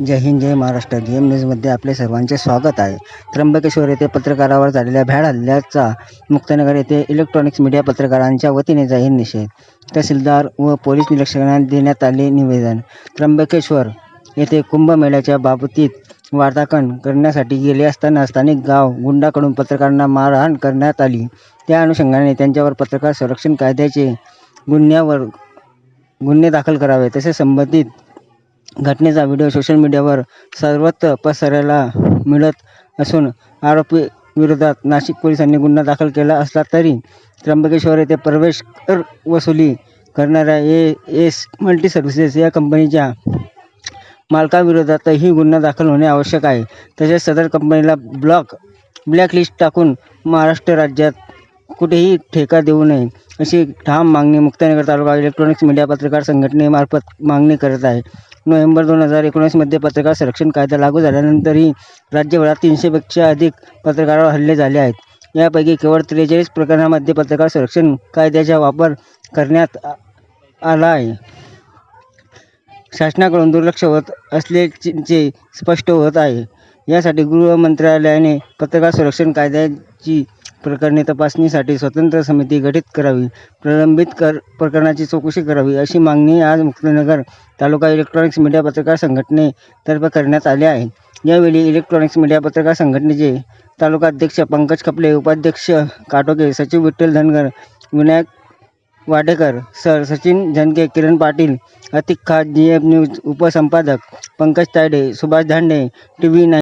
जय हिंद जय Maharashtra. G M न्यूजमध्ये आपले सर्वांचे स्वागत आहे. त्र्यंबकेश्वर येथे पत्रकारावर झालेल्या भ्याड हल्ल्याचा मुक्तनगर येथे इलेक्ट्रॉनिक्स मीडिया पत्रकारांच्या वतीने जाहीर निषेध. तहसीलदार व पोलीस निरीक्षकांना देण्यात आले निवेदन. त्र्यंबकेश्वर येथे कुंभमेळ्याच्या बाबतीत वार्ताकन करण्यासाठी गेले असताना स्थानिक गाव गुंडाकडून पत्रकारांना मारहाण करण्यात आली. त्या अनुषंगाने त्यांच्यावर पत्रकार संरक्षण कायद्याचे गुन्ह्यावर गुन्हे दाखल करावे तसेच संबंधित घटनेचा व्हिडिओ सोशल मीडियावर सर्वत्र पसरायला मिळत असून आरोपी विरोधात नाशिक पोलिसांनी गुन्हा दाखल केला असला तरी त्र्यंबकेश्वर येथे प्रवेश कर वसुली करणाऱ्या ए एस मल्टी सर्व्हिसेस या कंपनीच्या मालकाविरोधातही गुन्हा दाखल होणे आवश्यक आहे. तसेच सदर कंपनीला ब्लॉक ब्लॅकलिस्ट टाकून महाराष्ट्र राज्यात कुठेही ठेका देऊ नये अशी ठाम मागणी मुक्तानगर तालुका इलेक्ट्रॉनिक्स मीडिया पत्रकार संघटनेमार्फत मागणी करत आहे. नोव्हेंबर दोन हजार एकोणीसमध्ये पत्रकार संरक्षण कायदा लागू झाल्यानंतरही राज्यभरात तीनशेपेक्षा अधिक पत्रकारावर हल्ले झाले आहेत. यापैकी केवळ त्रेचाळीस प्रकरणामध्ये पत्रकार संरक्षण कायद्याचा वापर करण्यात आ- आला आहे. शासनाकडून दुर्लक्ष होत असल्याचे स्पष्ट होत आहे. यासाठी गृह मंत्रालयाने पत्रकार संरक्षण कायद्याची प्रकरणे तपासणीसाठी स्वतंत्र समिती गठीत करावी प्रलंबित कर प्रकरणाची चौकशी करावी अशी मागणी आज मुक्तनगर तालुका इलेक्ट्रॉनिक्स मीडिया पत्रकार संघटनेतर्फे करण्यात आली आहे. यावेळी इलेक्ट्रॉनिक्स मीडिया पत्रकार संघटनेचे तालुका अध्यक्ष पंकज खपले उपाध्यक्ष काटोके सचिव विठ्ठल धनगर विनायक वाडेकर सर सचिन जनके किरण पाटील अतिक खास G F news उपसंपादक Pankaj Tayde Subhash Dhande T V nine